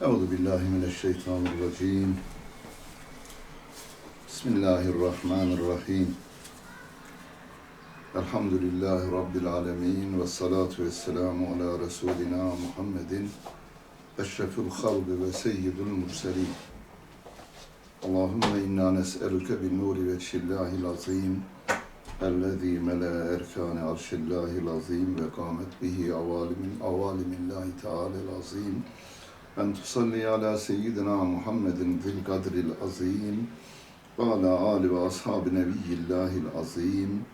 Euzu billahi mineşşeytanirracim. Bismillahirrahmanirrahim. Elhamdülillahi Rabbil alemin ve salatu ve selamu ala Resulina Muhammedin eşrefil halbi ve seyyidul murselin. Allahümme inna nes'eluke bin nuri ve şillahil azim ellezî melâ erkâne arşillâhil azim ve kâmet bihi avalimin avalimillahi teâlel azim en ala seyyidina Muhammedin zil kadril azim ve ala ali ve ashabi nebiyyillahil azim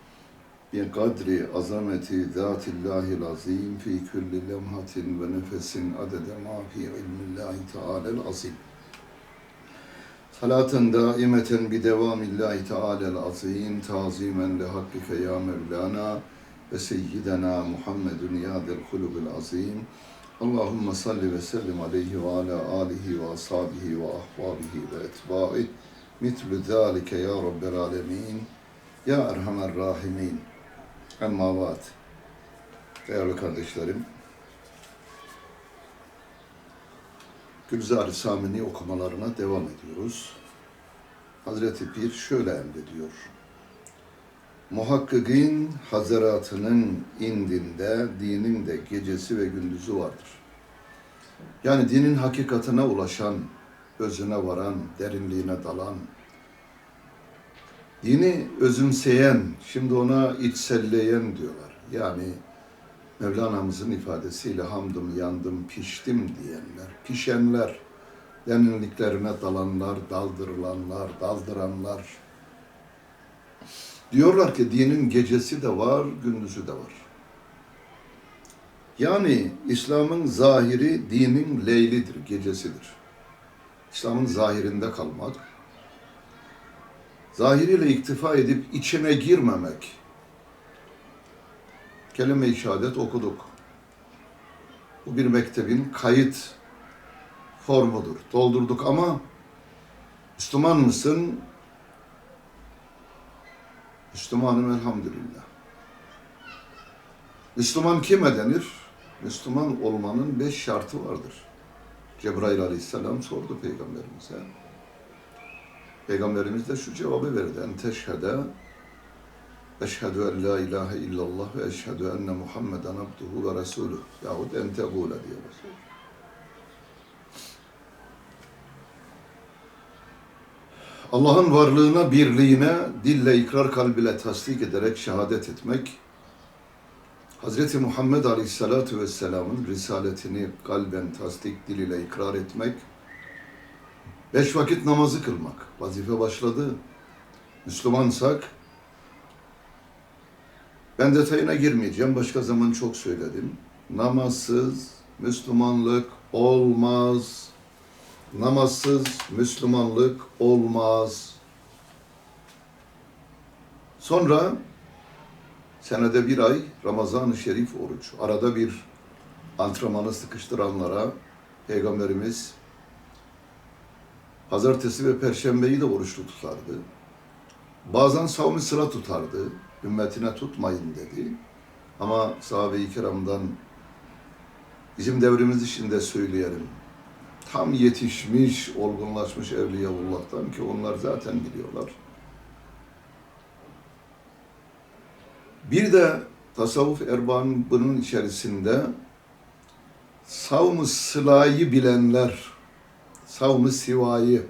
bi kadri azameti zatillahil azim fi kulli lemhatin ve nefesin adede ma fi ilmillahi teâlel azim. Salaten daimeten bi devamillahi teâlel azim tazimen li hakkike ya Mevlana ve seyyidena Muhammedun ya del hulubil azim. Allahümme salli ve sellim aleyhi ve ala alihi ve ashabihi ve ahbabihi ve etba'i mitlü zâlike ya Rabbel alemin ya Erhamer rahimin emma ba'd değerli kardeşlerim Gülzar-ı Samini okumalarına devam ediyoruz. Hazreti Pir şöyle emrediyor. Muhakkikin hazaratının indinde dinin de gecesi ve gündüzü vardır. Yani dinin hakikatine ulaşan, özüne varan, derinliğine dalan, dini özümseyen, şimdi ona içselleyen diyorlar. Yani Mevlana'mızın ifadesiyle hamdım, yandım, piştim diyenler, pişenler, derinliklerine dalanlar, daldırılanlar, daldıranlar. Diyorlar ki dinin gecesi de var, gündüzü de var. Yani İslam'ın zahiri dinin leylidir, gecesidir. İslam'ın zahirinde kalmak, zahiriyle iktifa edip içine girmemek. Kelime-i şehadet okuduk. Bu bir mektebin kayıt formudur. Doldurduk ama Müslüman mısın? Müslümanım elhamdülillah. Müslüman kime denir? Müslüman olmanın beş şartı vardır. Cebrail aleyhisselam sordu peygamberimize. Peygamberimiz de şu cevabı verdi. En teşhede Eşhedü en la ilahe illallah ve eşhedü enne Muhammeden abduhu ve resuluh. Yahut en tegule diye basıyor. Allah'ın varlığına, birliğine dille ikrar kalbiyle tasdik ederek şehadet etmek, Hz. Muhammed Aleyhisselatü Vesselam'ın risaletini kalben tasdik diliyle ikrar etmek, beş vakit namazı kılmak, vazife başladı. Müslümansak, ben detayına girmeyeceğim, başka zaman çok söyledim. Namazsız Müslümanlık olmaz. Namazsız Müslümanlık olmaz. Sonra senede bir ay Ramazan-ı Şerif oruç. Arada bir antrenmanı sıkıştıranlara Peygamberimiz Pazartesi ve Perşembeyi de oruçlu tutardı. Bazen savmi sıra tutardı. Ümmetine tutmayın dedi. Ama sahabe-i kiramdan bizim devrimiz içinde söyleyelim tam yetişmiş, olgunlaşmış Evliyaullah'tan ki onlar zaten biliyorlar. Bir de tasavvuf erbabının içerisinde savm-ı sılayı bilenler, savm-ı sivayı,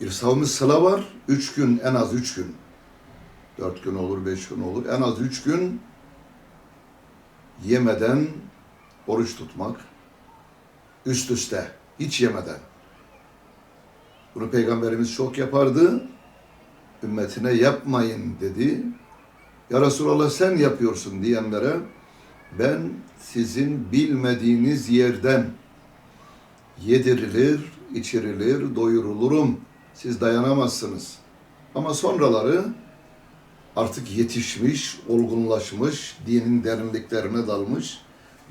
bir savm-ı sıla var, üç gün, en az üç gün. Dört gün olur, beş gün olur. En az üç gün yemeden oruç tutmak üst üste, hiç yemeden. Bunu Peygamberimiz çok yapardı. Ümmetine yapmayın dedi. Ya Resulallah sen yapıyorsun diyenlere ben sizin bilmediğiniz yerden yedirilir, içirilir, doyurulurum. Siz dayanamazsınız. Ama sonraları artık yetişmiş, olgunlaşmış, dinin derinliklerine dalmış.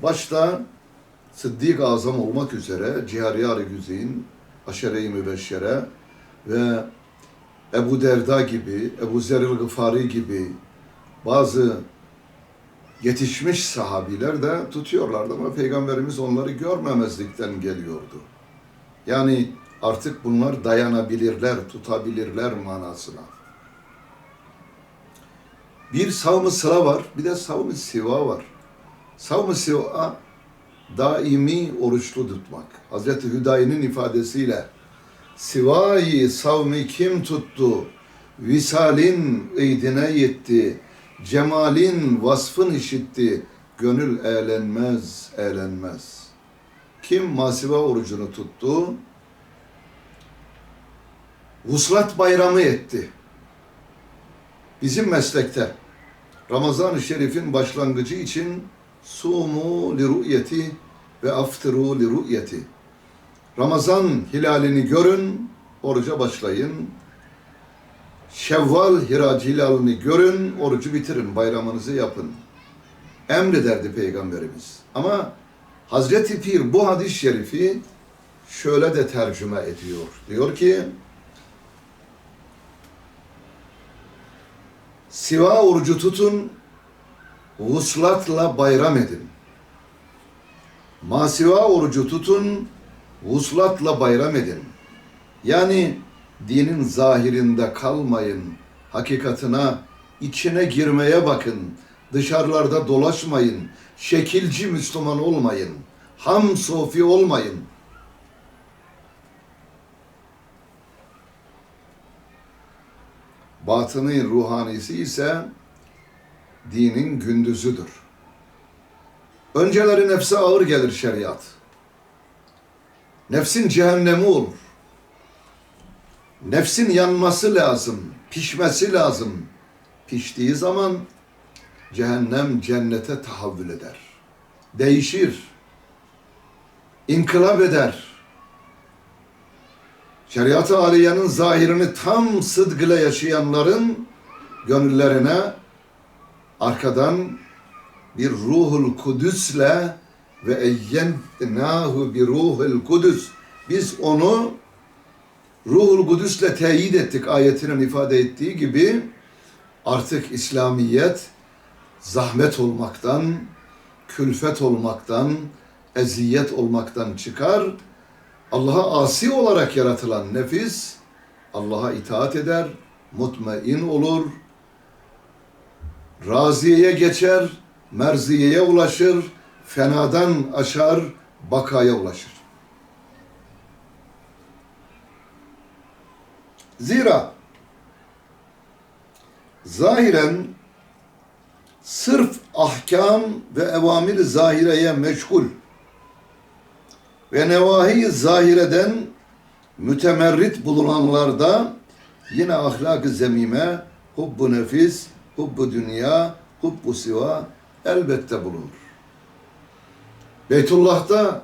Başta Sıddık Azam olmak üzere Cihariyar-ı Güzin, Aşere-i Mübeşşere ve Ebu Derda gibi, Ebu Zeril Gıfari gibi bazı yetişmiş sahabiler de tutuyorlardı ama Peygamberimiz onları görmemezlikten geliyordu. Yani artık bunlar dayanabilirler, tutabilirler manasına. Bir savm-ı sıra var, bir de savm-ı siva var. Savm-ı siva daimi oruçlu tutmak. Hazreti Hüdayi'nin ifadesiyle Sivayı savmi kim tuttu? Visalin eydine yetti. Cemalin vasfın işitti. Gönül eğlenmez, eğlenmez. Kim masiva orucunu tuttu? Vuslat bayramı etti. Bizim meslekte Ramazan-ı Şerif'in başlangıcı için sumu li ru'yeti ve aftiru li ru'yeti. Ramazan hilalini görün, oruca başlayın. Şevval hilalini görün, orucu bitirin, bayramınızı yapın. Emrederdi Peygamberimiz. Ama Hazreti Pir bu hadis-i şerifi şöyle de tercüme ediyor. Diyor ki, Siva orucu tutun, vuslatla bayram edin. Masiva orucu tutun, vuslatla bayram edin. Yani dinin zahirinde kalmayın, hakikatına, içine girmeye bakın, dışarılarda dolaşmayın, şekilci Müslüman olmayın, ham sofi olmayın. Batını ruhanisi ise dinin gündüzüdür. Önceleri nefse ağır gelir şeriat. Nefsin cehennemi olur. Nefsin yanması lazım, pişmesi lazım. Piştiği zaman cehennem cennete tahavvül eder. Değişir. İnkılap eder. Şeriat-ı Aliye'nin zahirini tam sıdgıyla yaşayanların gönüllerine arkadan bir ruhul kudüsle ve eyyentnahu bir ruhul kudüs. Biz onu ruhul kudüsle teyit ettik ayetinin ifade ettiği gibi artık İslamiyet zahmet olmaktan, külfet olmaktan, eziyet olmaktan çıkar. Allah'a asi olarak yaratılan nefis Allah'a itaat eder, mutmain olur, raziyeye geçer, merziyeye ulaşır, fenadan aşar, bakaya ulaşır. Zira zahiren sırf ahkam ve evamir zahireye meşgul ve nevahi zahireden mütemerrit bulunanlarda yine ahlak-ı zemime, hubbu nefis, hubbu dünya, hubbu siva elbette bulunur. Beytullah'ta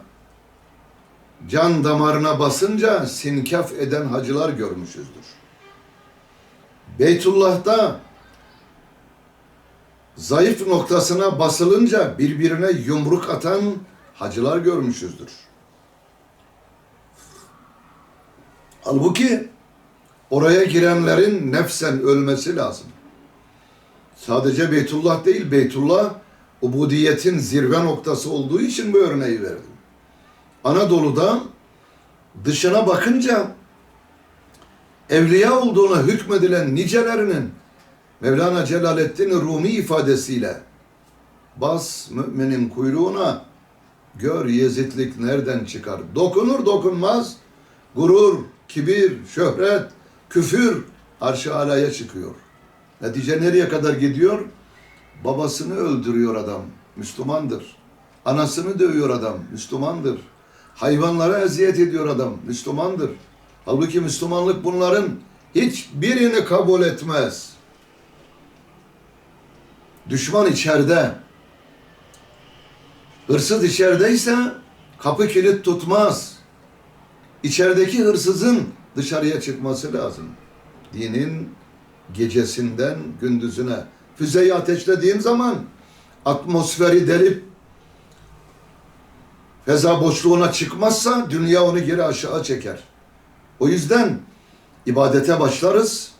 can damarına basınca sinkaf eden hacılar görmüşüzdür. Beytullah'ta zayıf noktasına basılınca birbirine yumruk atan hacılar görmüşüzdür. Halbuki oraya girenlerin nefsen ölmesi lazım. Sadece Beytullah değil, Beytullah ubudiyetin zirve noktası olduğu için bu örneği verdim. Anadolu'da dışına bakınca evliya olduğuna hükmedilen nicelerinin Mevlana Celaleddin Rumi ifadesiyle bas müminin kuyruğuna gör yezitlik nereden çıkar. Dokunur dokunmaz gurur, kibir, şöhret, küfür arş-ı alaya çıkıyor. Netice nereye kadar gidiyor? Babasını öldürüyor adam, Müslümandır. Anasını dövüyor adam, Müslümandır. Hayvanlara eziyet ediyor adam, Müslümandır. Halbuki Müslümanlık bunların hiçbirini kabul etmez. Düşman içeride. Hırsız içerideyse kapı kilit tutmaz. İçerideki hırsızın dışarıya çıkması lazım. Dinin gecesinden gündüzüne füzeyi ateşlediğin zaman atmosferi delip feza boşluğuna çıkmazsa dünya onu geri aşağı çeker. O yüzden ibadete başlarız.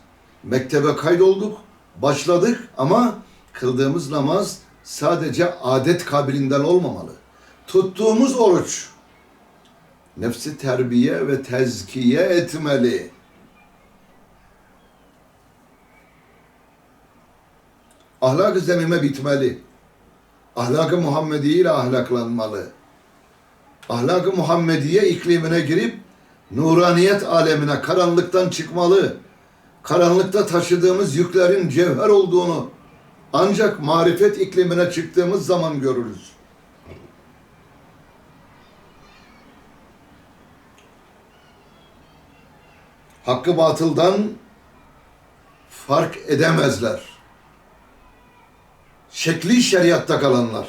Mektebe kaydolduk, başladık ama kıldığımız namaz sadece adet kabilinden olmamalı. Tuttuğumuz oruç nefsi terbiye ve tezkiye etmeli. Ahlak-ı zemime bitmeli. Ahlak-ı Muhammediye ile ahlaklanmalı. Ahlak-ı Muhammediye iklimine girip nuraniyet alemine karanlıktan çıkmalı. Karanlıkta taşıdığımız yüklerin cevher olduğunu ancak marifet iklimine çıktığımız zaman görürüz. Hakkı batıldan fark edemezler. Şekli şeriatta kalanlar.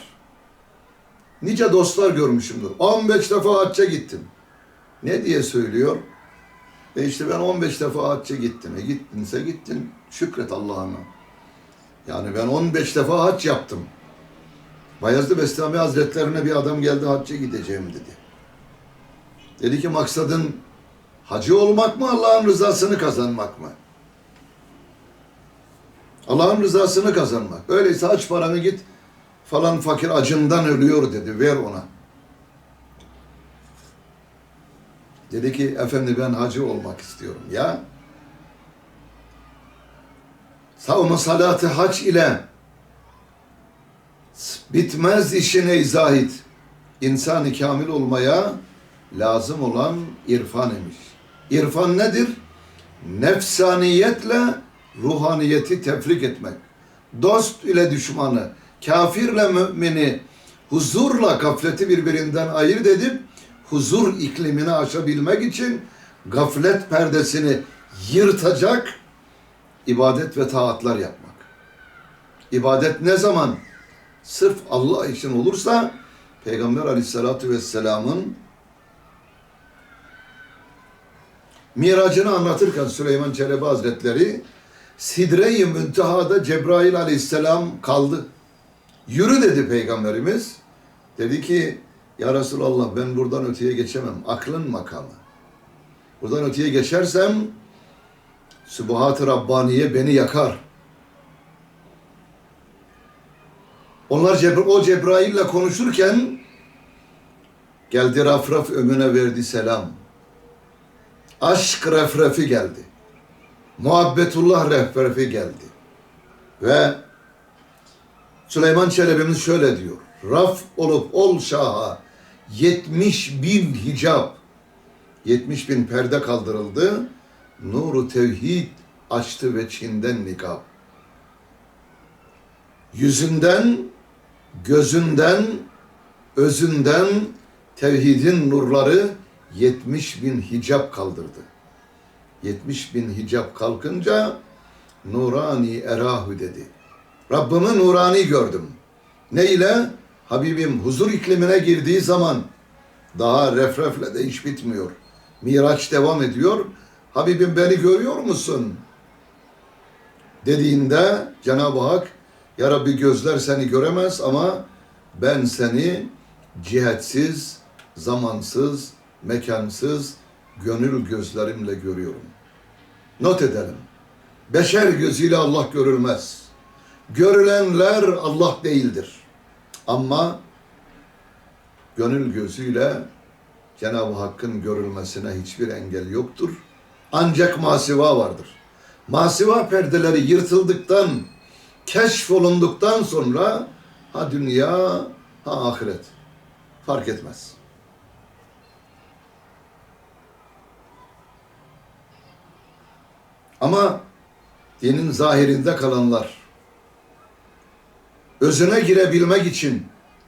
Nice dostlar görmüşümdür. 15 defa hacca gittim. Ne diye söylüyor? E işte ben 15 defa hacca gittim. E gittinse gittin. Şükret Allah'ına. Yani ben 15 defa hac yaptım. Bayezid Bestami Hazretlerine bir adam geldi hacca gideceğim dedi. Dedi ki maksadın hacı olmak mı Allah'ın rızasını kazanmak mı? Allah'ın rızasını kazanmak. Öyleyse aç paranı git falan fakir acından ölüyor dedi. Ver ona. Dedi ki efendi ben hacı olmak istiyorum. Ya savunma salatı hac ile bitmez işine izah et. İnsan-ı kamil olmaya lazım olan irfan imiş. İrfan nedir? Nefsaniyetle ruhaniyeti tefrik etmek. Dost ile düşmanı, kafirle mümini huzurla gafleti birbirinden ayırt edip huzur iklimini aşabilmek için gaflet perdesini yırtacak ibadet ve taatlar yapmak. İbadet ne zaman sırf Allah için olursa Peygamber Aleyhisselatü Vesselam'ın miracını anlatırken Süleyman Çelebi Hazretleri Sidre-i Münteha'da Cebrail Aleyhisselam kaldı. Yürü dedi Peygamberimiz. Dedi ki ya Resulallah ben buradan öteye geçemem. Aklın makamı. Buradan öteye geçersem Sübuhat-ı Rabbaniye beni yakar. Onlar o Cebrail'le konuşurken geldi Rafraf ömüne verdi selam. Aşk refrefi geldi. Muhabbetullah rehberefi geldi. Ve Süleyman Çelebi'miz şöyle diyor. Raf olup ol şaha 70 bin hicap 70 bin perde kaldırıldı. Nuru tevhid açtı ve Çin'den nikab. Yüzünden, gözünden, özünden tevhidin nurları 70 bin hicap kaldırdı. 70 bin hicap kalkınca nurani erahu dedi. Rabbimi nurani gördüm. Ne ile? Habibim huzur iklimine girdiği zaman daha refrefle de iş bitmiyor. Miraç devam ediyor. Habibim beni görüyor musun? Dediğinde Cenab-ı Hak Ya Rabbi gözler seni göremez ama ben seni cihetsiz, zamansız, mekansız, gönül gözlerimle görüyorum. Not edelim. Beşer gözüyle Allah görülmez. Görülenler Allah değildir. Ama gönül gözüyle Cenab-ı Hakk'ın görülmesine hiçbir engel yoktur. Ancak masiva vardır. Masiva perdeleri yırtıldıktan, keşfolunduktan sonra ha dünya ha ahiret fark etmez. Ama dinin zahirinde kalanlar özüne girebilmek için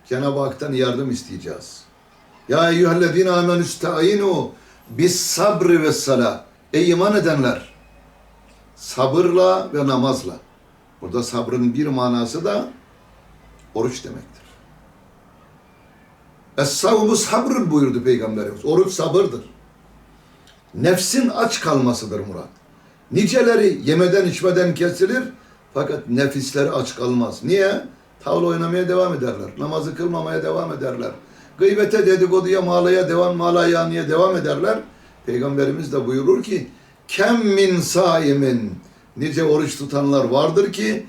Cenab-ı Hak'tan yardım isteyeceğiz. Ya eyyühellezine amenü ista'inu bis sabri ve sala. Ey iman edenler! Sabırla ve namazla. Burada sabrın bir manası da oruç demektir. Es-savbu sabrın buyurdu Peygamberimiz. Oruç sabırdır. Nefsin aç kalmasıdır Murat. Niceleri yemeden içmeden kesilir fakat nefisleri aç kalmaz. Niye? Tavla oynamaya devam ederler. Namazı kılmamaya devam ederler. Gıybete, dedikoduya, malaya devam, malayaniye devam ederler. Peygamberimiz de buyurur ki kem min saimin nice oruç tutanlar vardır ki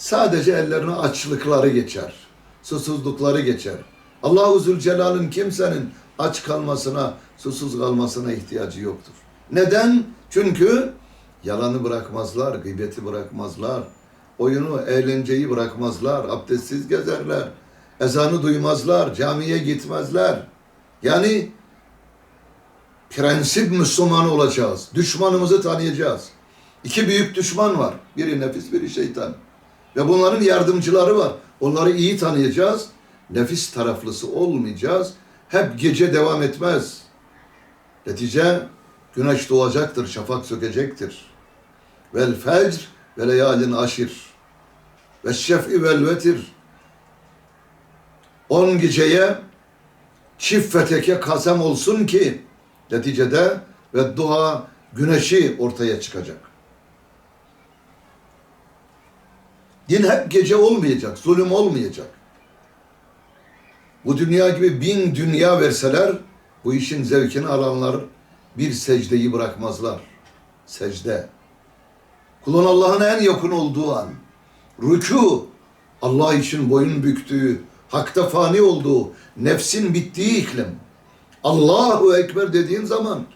Sadece ellerine açlıkları geçer. Susuzlukları geçer. Allahu Zülcelal'ın kimsenin aç kalmasına, susuz kalmasına ihtiyacı yoktur. Neden? Çünkü yalanı bırakmazlar, gıybeti bırakmazlar. Oyunu, eğlenceyi bırakmazlar, abdestsiz gezerler. Ezanı duymazlar, camiye gitmezler. Yani prensip Müslüman olacağız. Düşmanımızı tanıyacağız. İki büyük düşman var. Biri nefis, biri şeytan. Ve bunların yardımcıları var. Onları iyi tanıyacağız. Nefis taraflısı olmayacağız. Hep gece devam etmez. Netice güneş doğacaktır, şafak sökecektir. Vel fecr ve leyalin aşir. Ve şef'i vel vetir. On geceye çift feteke kasem olsun ki neticede ve duha güneşi ortaya çıkacak. Din hep gece olmayacak, zulüm olmayacak. Bu dünya gibi bin dünya verseler bu işin zevkini alanlar bir secdeyi bırakmazlar. Secde. Kulun Allah'ın en yakın olduğu an. Rükû. Allah için boyun büktüğü, hakta fani olduğu, nefsin bittiği iklim. Allahu Ekber dediğin zaman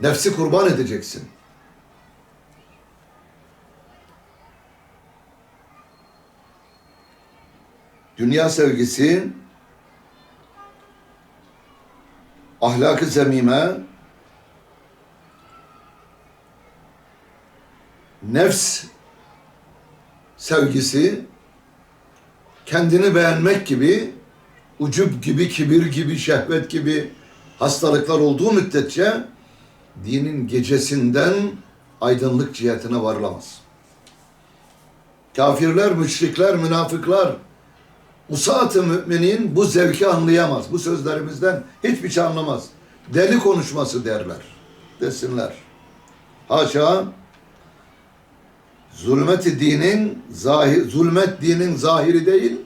nefsi kurban edeceksin. Dünya sevgisi, ahlakı zemime, nefs sevgisi, kendini beğenmek gibi, ucub gibi, kibir gibi, şehvet gibi hastalıklar olduğu müddetçe dinin gecesinden aydınlık cihetine varılamaz. Kafirler, müşrikler, münafıklar, Usat-ı müminin bu zevki anlayamaz. Bu sözlerimizden hiçbir şey anlamaz. Deli konuşması derler. Desinler. Haşa zulmeti dinin zahir, zulmet dinin zahiri değil.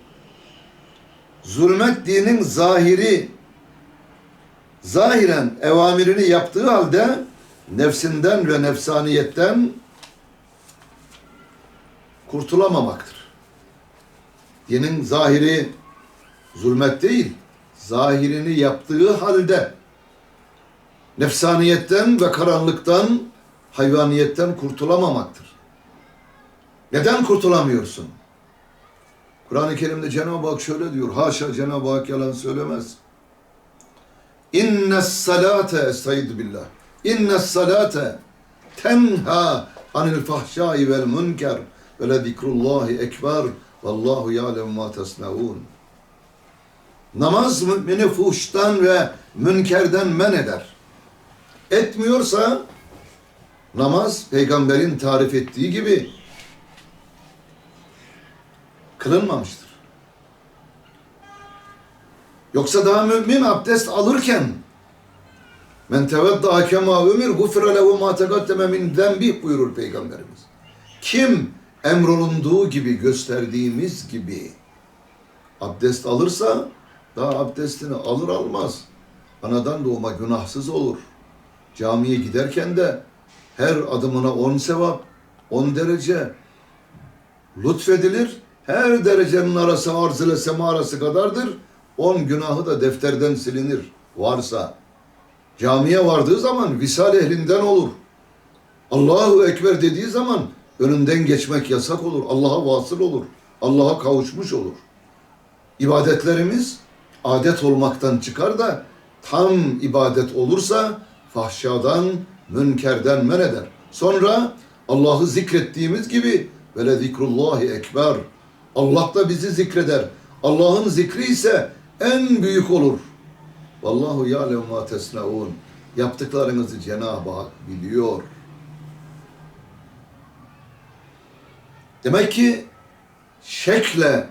Zulmet dinin zahiri zahiren evamirini yaptığı halde nefsinden ve nefsaniyetten kurtulamamaktır. Dinin zahiri zulmet değil, zahirini yaptığı halde nefsaniyetten ve karanlıktan, hayvaniyetten kurtulamamaktır. Neden kurtulamıyorsun? Kur'an-ı Kerim'de Cenab-ı Hak şöyle diyor. Haşa Cenab-ı Hak yalan söylemez. İnne salate estaizu billah. İnne salate tenha anil fahşai vel münker ve le zikrullahi ekber vallahu ya'lem ma tesnaun. Namaz mümini fuhştan ve münkerden men eder. Etmiyorsa namaz peygamberin tarif ettiği gibi kılınmamıştır. Yoksa daha mümin abdest alırken men tevedda kema ömür gufre lehu ma tegaddeme min zembih buyurur Peygamberimiz. Kim emrolunduğu gibi gösterdiğimiz gibi abdest alırsa daha abdestini alır almaz anadan doğma günahsız olur. Camiye giderken de her adımına on sevap, on derece lütfedilir. Her derecenin arası arz ile sema arası kadardır. On günahı da defterden silinir varsa. Camiye vardığı zaman visal ehlinden olur. Allahu Ekber dediği zaman önünden geçmek yasak olur. Allah'a vasıl olur. Allah'a kavuşmuş olur. İbadetlerimiz adet olmaktan çıkar da tam ibadet olursa fahşadan, münkerden men eder. Sonra Allah'ı zikrettiğimiz gibi ve le zikrullahi ekber. Allah da bizi zikreder. Allah'ın zikri ise en büyük olur. Vallahu ya'lemu ma tesnaun. Yaptıklarınızı Cenab-ı Hak biliyor. Demek ki şekle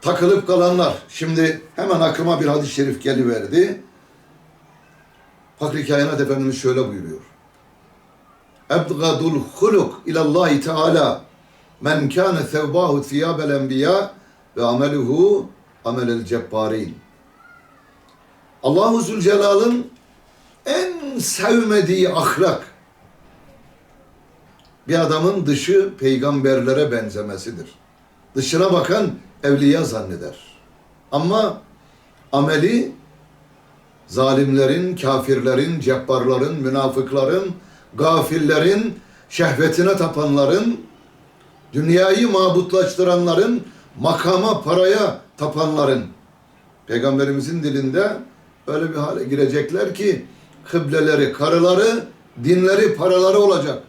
takılıp kalanlar. Şimdi hemen aklıma bir hadis-i şerif geliverdi. Fakri Kainat Efendimiz şöyle buyuruyor. Ebgadul huluk ilallahi teala men kâne thevbâhu thiyâbel enbiyâ ve ameluhu amelel cebbarin. Allahu Zülcelal'ın en sevmediği ahlak bir adamın dışı peygamberlere benzemesidir. Dışına bakan evliya zanneder. Ama ameli zalimlerin, kafirlerin, cebbarların, münafıkların, gafillerin, şehvetine tapanların, dünyayı mabutlaştıranların, makama, paraya tapanların, Peygamberimizin dilinde öyle bir hale girecekler ki kıbleleri, karıları, dinleri, paraları olacak.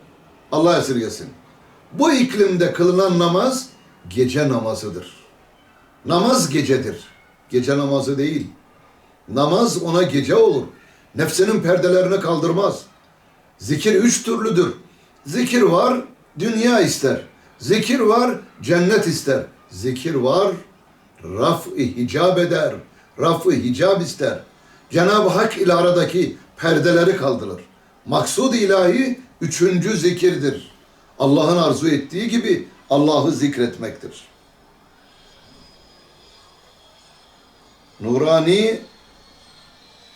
Allah esirgesin. Bu iklimde kılınan namaz gece namazıdır. Namaz gecedir. Gece namazı değil. Namaz ona gece olur. Nefsinin perdelerini kaldırmaz. Zikir üç türlüdür. Zikir var, dünya ister. Zikir var, cennet ister. Zikir var, raf-ı hicab eder. Raf-ı hicab ister. Cenab-ı Hak ile aradaki perdeleri kaldırır. Maksud ilahi üçüncü zikirdir. Allah'ın arzu ettiği gibi Allah'ı zikretmektir. Nurani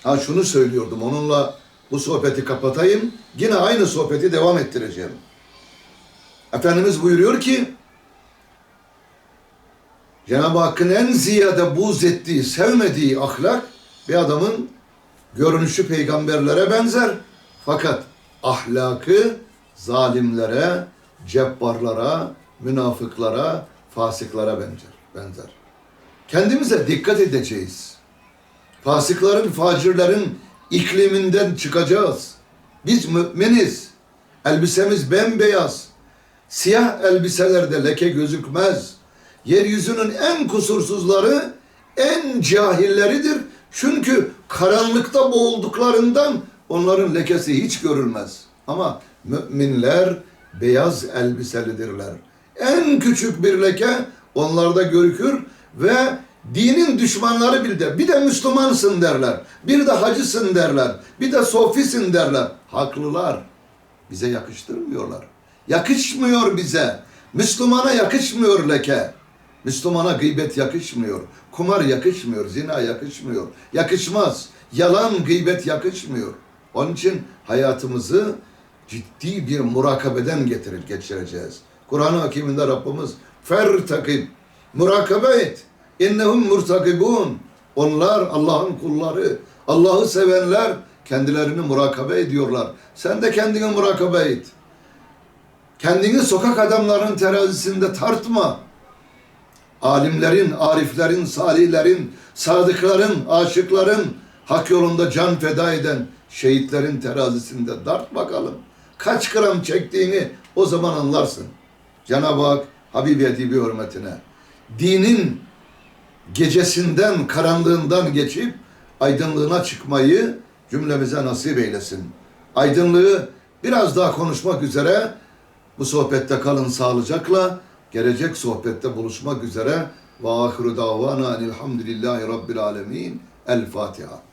ha şunu söylüyordum onunla bu sohbeti kapatayım. Yine aynı sohbeti devam ettireceğim. Efendimiz buyuruyor ki Cenab-ı Hakk'ın en ziyade buz ettiği, sevmediği ahlak bir adamın görünüşü peygamberlere benzer. Fakat ahlakı zalimlere, cebbarlara, münafıklara, fasıklara benzer. benzer. Kendimize dikkat edeceğiz. Fasıkların, facirlerin ikliminden çıkacağız. Biz müminiz. Elbisemiz bembeyaz. Siyah elbiselerde leke gözükmez. Yeryüzünün en kusursuzları, en cahilleridir. Çünkü karanlıkta boğulduklarından onların lekesi hiç görülmez. Ama müminler beyaz elbiselidirler. En küçük bir leke onlarda görükür ve dinin düşmanları bir de bir de Müslümansın derler. Bir de hacısın derler. Bir de sofisin derler. Haklılar. Bize yakıştırmıyorlar. Yakışmıyor bize. Müslümana yakışmıyor leke. Müslümana gıybet yakışmıyor. Kumar yakışmıyor. Zina yakışmıyor. Yakışmaz. Yalan gıybet yakışmıyor. Onun için hayatımızı ciddi bir murakabeden getirir, geçireceğiz. Kur'an-ı Hakim'inde Rabbimiz fertakib, murakabe et. İnnehum murtakibun. Onlar Allah'ın kulları, Allah'ı sevenler kendilerini murakabe ediyorlar. Sen de kendini murakabe et. Kendini sokak adamlarının terazisinde tartma. Alimlerin, ariflerin, salihlerin, sadıkların, aşıkların, hak yolunda can feda eden şehitlerin terazisinde dart bakalım. Kaç gram çektiğini o zaman anlarsın. Cenab-ı Hak Habibi Edibi hürmetine dinin gecesinden, karanlığından geçip aydınlığına çıkmayı cümlemize nasip eylesin. Aydınlığı biraz daha konuşmak üzere bu sohbette kalın sağlıcakla. Gelecek sohbette buluşmak üzere. Ve ahiru davana enilhamdülillahi rabbil alemin. El Fatiha.